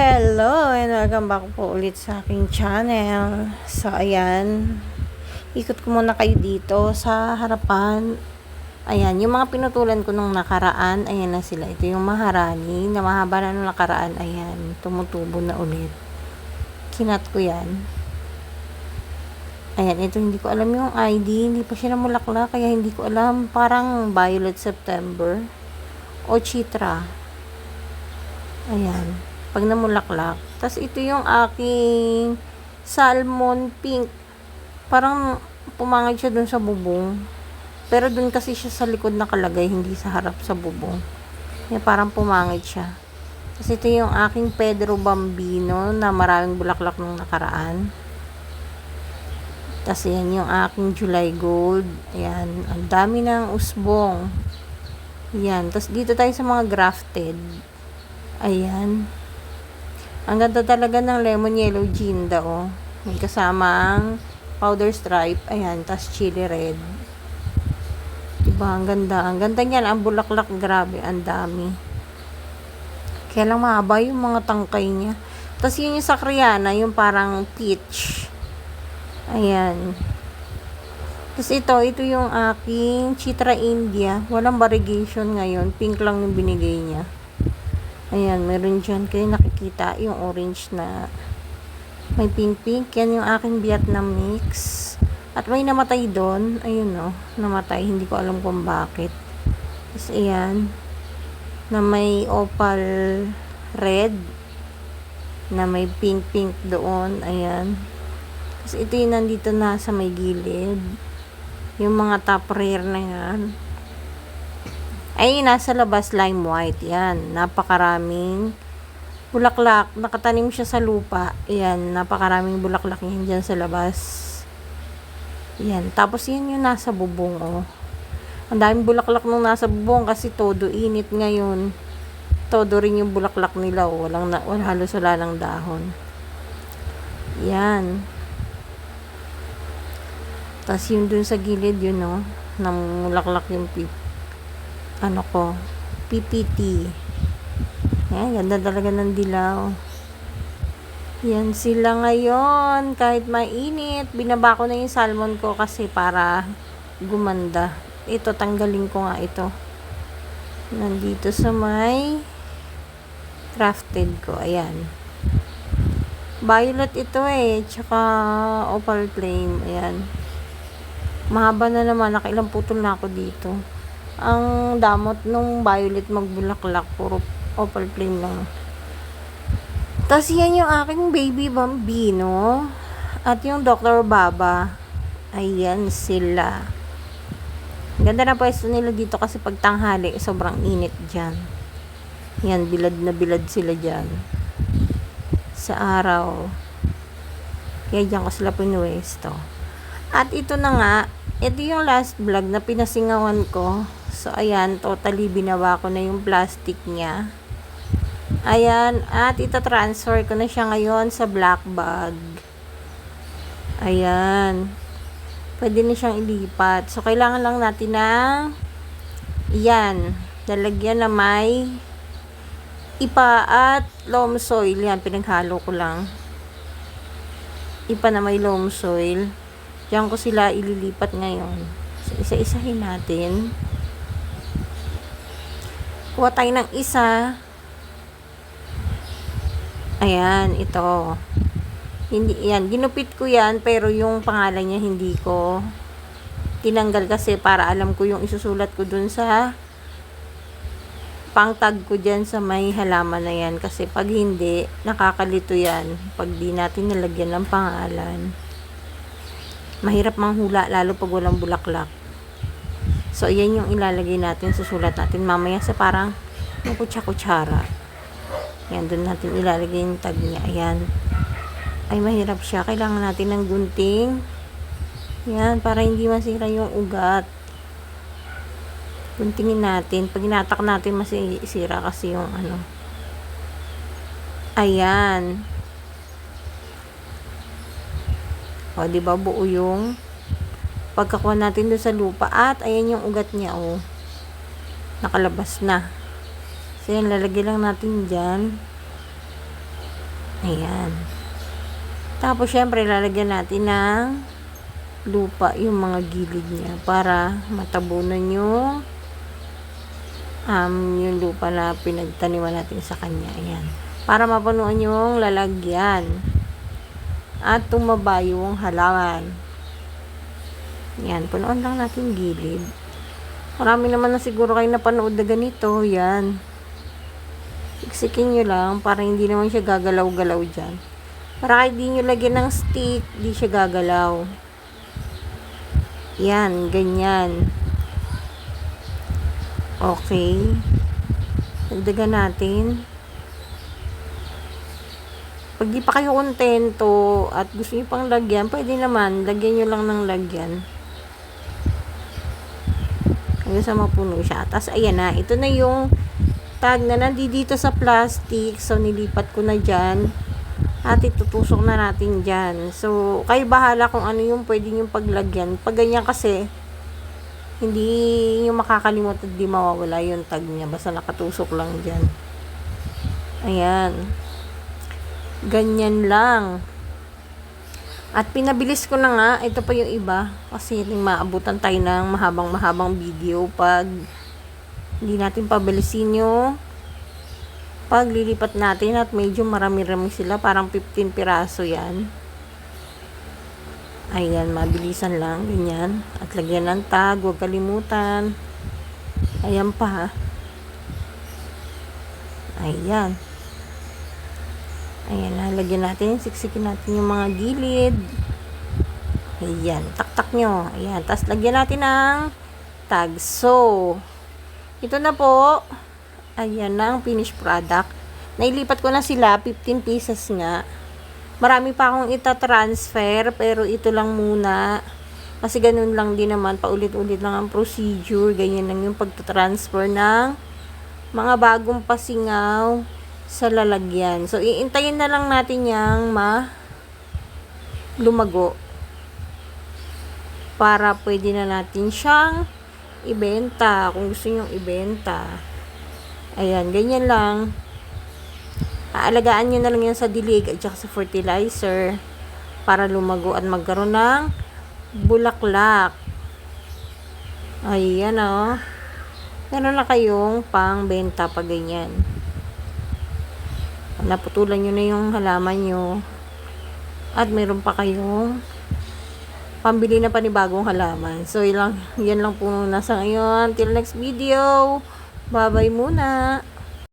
Hello and welcome back po ulit sa aking channel. So ayan, ikot ko muna kayo dito sa harapan. Ayan, yung mga pinutulan ko nung nakaraan, ayan na sila. Ito yung maharani na mahaba na nung nakaraan. Ayan, tumutubo na ulit. Kinat ko yan. Ayan, ito hindi ko alam yung ID. Hindi pa siya namulaklak, kaya hindi ko alam. Parang Violet September o Chitra. Ayan pag namulaklak. Tapos ito yung aking salmon pink. Parang pumangit siya dun sa bubong. Pero dun kasi siya sa likod nakalagay, hindi sa harap sa bubong. Kaya parang pumangit siya. Tapos ito yung aking Pedro Bambino na maraming bulaklak nung nakaraan. Tapos yan yung aking July Gold. Ayan, ang dami ng usbong. Yan. Tapos dito tayo sa mga grafted. Ayan. Ang ganda talaga ng lemon yellow ginda, oh. May kasamang powder stripe. Ayan, tas chili red. Diba, ang ganda. Ang ganda niyan. Ang bulaklak, grabe. Ang dami. Kaya lang mahaba yung mga tangkay niya. tas yun yung sakriana, yung parang peach. Ayan. Tapos ito, ito yung aking Chitra India. Walang variegation ngayon. Pink lang yung binigay niya. Ayan, meron dyan kayo nakikita yung orange na may pink-pink. Yan yung aking Vietnam mix. At may namatay doon. Ayun no, namatay. Hindi ko alam kung bakit. Tapos ayan, na may opal red na may pink-pink doon. Ayan. Tapos ito yung nandito na sa may gilid. Yung mga top rare na yan ay nasa labas lime white. Yan, napakaraming bulaklak. Nakatanim siya sa lupa. Yan, napakaraming bulaklak yan dyan sa labas. Yan, tapos yan yung nasa bubong, oh. Ang daming bulaklak nung nasa bubong kasi todo init ngayon. Todo rin yung bulaklak nila, oh. Walang, na, wala, halos wala ng dahon. Yan. Tapos yun dun sa gilid, yun, oh. Namulaklak yung pip ano ko, PPT. Yan, ganda talaga ng dilaw. Yan sila ngayon. Kahit mainit, binaba ko na yung salmon ko kasi para gumanda. Ito, tanggalin ko nga ito. Nandito sa may crafted ko. Ayan. Violet ito eh. Tsaka opal flame. Ayan. Mahaba na naman. Nakailang putol na ako dito ang damot nung violet magbulaklak. Puro opal flame lang. Tapos yan yung aking baby bambino. At yung Dr. Baba. Ayan sila. Ganda na pwesto nila dito kasi pag tanghali, sobrang init dyan. Yan, bilad na bilad sila dyan. Sa araw. Kaya dyan ko sila pinuwesto. At ito na nga, ito yung last vlog na pinasingawan ko So, ayan, totally binawa ko na yung plastic niya. Ayan, at ita-transfer ko na siya ngayon sa black bag. Ayan. Pwede na siyang ilipat. So, kailangan lang natin ng yan, lalagyan na may ipa at loam soil. Yan, pinaghalo ko lang. Ipa na may loam soil. Diyan ko sila ililipat ngayon. So, isa-isahin natin. Kuha tayo ng isa. Ayan, ito. Hindi, yan. Ginupit ko yan, pero yung pangalan niya hindi ko tinanggal kasi para alam ko yung isusulat ko dun sa pangtag ko dyan sa may halaman na yan. Kasi pag hindi, nakakalito yan. Pag di natin nalagyan ng pangalan. Mahirap manghula, lalo pag walang bulaklak. So, ayan yung ilalagay natin, susulat natin mamaya sa parang yung kutsa-kutsara. Ayan, doon natin ilalagay yung tag niya. Ayan. Ay, mahirap siya. Kailangan natin ng gunting. Ayan, para hindi masira yung ugat. Guntingin natin. Pag inatak natin, masisira kasi yung ano. Ayan. O, di ba buo yung pagkakuha natin doon sa lupa at ayan yung ugat niya oh nakalabas na so yan lalagay lang natin dyan Ayan. Tapos, syempre, lalagyan natin ng lupa yung mga gilid niya para matabunan yung um, yung lupa na pinagtaniman natin sa kanya. Ayan. Para mapunuan yung lalagyan. At tumaba yung halaman. Yan. Punuan lang natin gilid. Marami naman na siguro kayo napanood na ganito. Yan. Siksikin nyo lang para hindi naman siya gagalaw-galaw dyan. Para kahit di nyo lagyan ng stick, di siya gagalaw. Yan, ganyan. Okay. Dagdagan natin. Pag di pa kayo kontento at gusto niyo pang lagyan, pwede naman, lagyan nyo lang ng lagyan. Hanggang sa mapuno siya. Tapos, ayan na. Ito na yung tag na nandito sa plastic. So, nilipat ko na dyan. At itutusok na natin dyan. So, kayo bahala kung ano yung pwede yung paglagyan. Pag ganyan kasi, hindi nyo makakalimot at di mawawala yung tag niya. Basta nakatusok lang dyan. Ayan. Ganyan lang. At pinabilis ko na nga, ito pa yung iba. Kasi maabutan tayo ng mahabang-mahabang video pag hindi natin pabilisin yung paglilipat natin at medyo marami-rami sila. Parang 15 piraso yan. Ayan, mabilisan lang. Ganyan. At lagyan ng tag. Huwag kalimutan. Ayan pa. Ayan. Ayan, lalagyan natin. Siksikin natin yung mga gilid. Ayan. Taktak nyo. Ayan. Tapos lagyan natin ng tag. So, ito na po. Ayan na ang finished product. Nailipat ko na sila. 15 pieces nga. Marami pa akong ita-transfer. Pero ito lang muna. Kasi ganun lang din naman. Paulit-ulit lang ang procedure. Ganyan lang yung pagta-transfer ng mga bagong pasingaw sa lalagyan. So, iintayin na lang natin yung ma lumago para pwede na natin siyang ibenta kung gusto nyong ibenta. Ayan, ganyan lang. Aalagaan nyo na lang yan sa dilig at saka sa fertilizer para lumago at magkaroon ng bulaklak. Ayan o. Oh. Meron na kayong pang benta pag ganyan naputulan nyo na yung halaman nyo at meron pa kayong pambili na panibagong halaman. So, ilang, yan lang po nasa ngayon. Till next video. Bye-bye muna.